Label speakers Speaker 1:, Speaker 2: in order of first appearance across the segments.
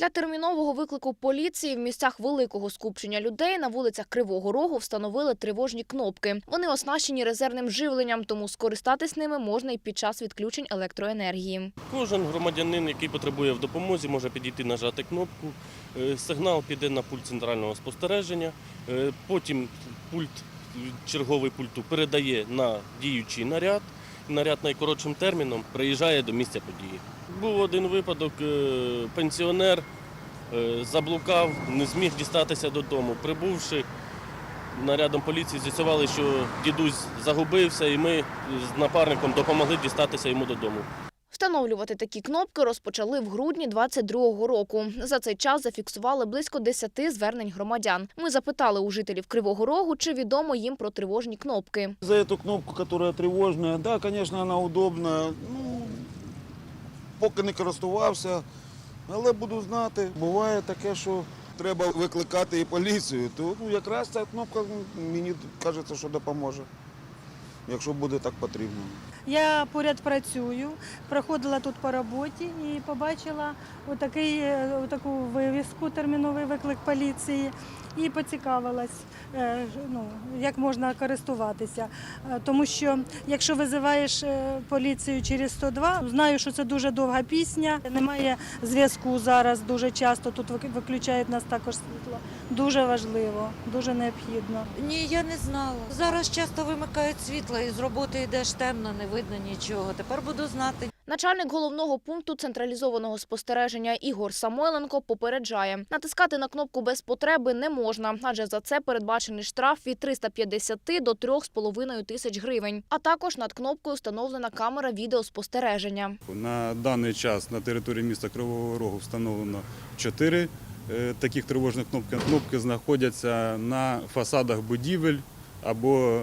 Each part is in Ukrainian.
Speaker 1: Для термінового виклику поліції в місцях великого скупчення людей на вулицях Кривого Рогу встановили тривожні кнопки. Вони оснащені резервним живленням, тому скористатись ними можна і під час відключень електроенергії.
Speaker 2: Кожен громадянин, який потребує в допомозі, може підійти нажати кнопку. Е, Сигнал піде на пульт центрального спостереження. Е, Потім пульт черговий пульту передає на діючий наряд. Наряд найкоротшим терміном приїжджає до місця події. Був один випадок, е, пенсіонер е, заблукав, не зміг дістатися додому. Прибувши нарядом поліції, з'ясували, що дідусь загубився, і ми з напарником допомогли дістатися йому додому.
Speaker 1: Встановлювати такі кнопки розпочали в грудні 22-го року. За цей час зафіксували близько 10 звернень громадян. Ми запитали у жителів Кривого Рогу, чи відомо їм про тривожні кнопки.
Speaker 3: За эту кнопку, которая тревожная, да, конечно, вона удобна. Ну, поки не користувався, але буду знати. Буває таке, що треба викликати і поліцію. То ну, якраз ця кнопка ну, мені кажеться, що допоможе, якщо буде так потрібно.
Speaker 4: Я поряд працюю, проходила тут по роботі і побачила отакий, е, отаку вивіску, терміновий виклик поліції, і поцікавилась, е, ну, як можна користуватися. Е, Тому що якщо визиваєш е, поліцію через 102, знаю, що це дуже довга пісня, немає зв'язку зараз дуже часто, тут виключають нас також світло. Дуже важливо, дуже необхідно.
Speaker 5: Ні, я не знала. Зараз часто вимикають світло і з роботи йдеш темно, не видно нічого. Тепер буду знати.
Speaker 1: Начальник головного пункту централізованого спостереження Ігор Самойленко попереджає, натискати на кнопку без потреби не можна, адже за це передбачений штраф від 350 до 3,5 тисяч гривень. А також над кнопкою встановлена камера відеоспостереження.
Speaker 6: На даний час на території міста Кривого Рогу встановлено чотири е, таких тривожних кнопки. Кнопки знаходяться на фасадах будівель або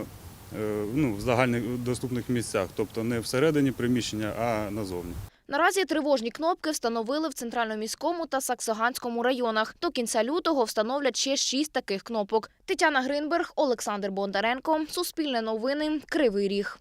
Speaker 6: ну, в загальних доступних місцях, тобто не всередині приміщення, а назовні.
Speaker 1: Наразі тривожні кнопки встановили в Центральноміському та Саксоганському районах. До кінця лютого встановлять ще шість таких кнопок. Тетяна Гринберг, Олександр Бондаренко, Суспільне новини, Кривий Ріг.